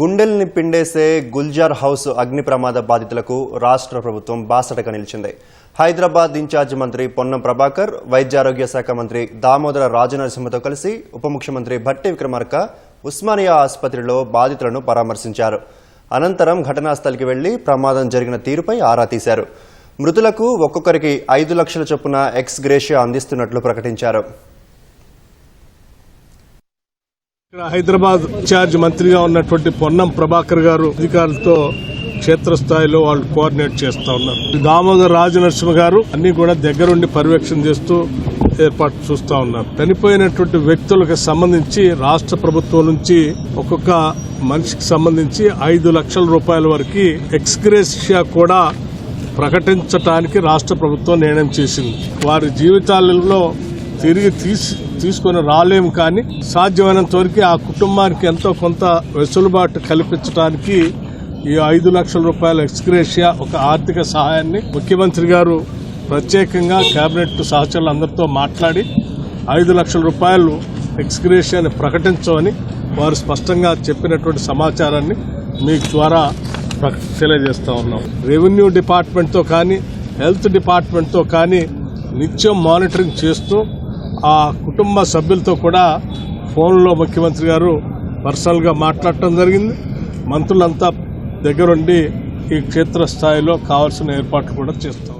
గుండెల్ని పిండేసే గుల్జార్ హౌస్ అగ్ని ప్రమాద బాధితులకు రాష్ట్ర ప్రభుత్వం బాసటగా నిలిచింది. హైదరాబాద్ ఇన్ఛార్జ్ మంత్రి పొన్నం ప్రభాకర్ వైద్యారోగ్య శాఖ మంత్రి దామోదర రాజనరసింహతో కలిసి ఉప ముఖ్యమంత్రి భట్టి విక్రమార్క ఉస్మానియా ఆసుపత్రిలో బాధితులను పరామర్శించారు. అనంతరం ఘటనాస్థలికి వెళ్ళి ప్రమాదం జరిగిన తీరుపై ఆరా తీశారు. మృతులకు ఒక్కొక్కరికి ఐదు లక్షల చొప్పున ఎక్స్ గ్రేషియా అందిస్తున్నట్లు ప్రకటించారు. ఇక్కడ హైదరాబాద్ ఇన్ఛార్జ్ మంత్రిగా ఉన్నటువంటి పొన్నం ప్రభాకర్ గారు అధికారులతో క్షేత్రస్థాయిలో వాళ్ళు కోఆర్డినేట్ చేస్తూ ఉన్నారు. దామోదర్ రాజనరసింహ గారు అన్ని కూడా దగ్గరుండి పర్యవేక్షణ చేస్తూ ఏర్పాటు చూస్తూ ఉన్నారు. చనిపోయినటువంటి వ్యక్తులకు సంబంధించి రాష్ట్ర ప్రభుత్వం నుంచి ఒక్కొక్క మనిషికి సంబంధించి ఐదు లక్షల రూపాయల వరకు ఎక్స్గ్రేషియా కూడా ప్రకటించటానికి రాష్ట్ర ప్రభుత్వం నిర్ణయం చేసింది. వారి జీవితాలలో తిరిగి తీసి తీసుకొని రాలేము కానీ సాధ్యమైనంత వరకు ఆ కుటుంబానికి ఎంతో కొంత వెసులుబాటు కల్పించడానికి ఈ ఐదు లక్షల రూపాయల ఎక్స్గ్రేషియా ఒక ఆర్థిక సహాయాన్ని ముఖ్యమంత్రి గారు ప్రత్యేకంగా కేబినెట్ సహచరులందరితో మాట్లాడి ఐదు లక్షల రూపాయలు ఎక్స్గ్రేషియాని ప్రకటించమని వారు స్పష్టంగా చెప్పినటువంటి సమాచారాన్ని మీ ద్వారా ప్రక- తెలియజేస్తా ఉన్నాం. రెవెన్యూ డిపార్ట్మెంట్తో కానీ హెల్త్ డిపార్ట్మెంట్తో కానీ నిత్యం మానిటరింగ్ చేస్తూ ఆ కుటుంబ సభ్యులతో కూడా ఫోన్లో ముఖ్యమంత్రి గారు పర్సనల్గా మాట్లాడటం జరిగింది. మంత్రులంతా దగ్గరుండి ఈ క్షేత్రస్థాయిలో కావాల్సిన ఏర్పాట్లు కూడా చేస్తాం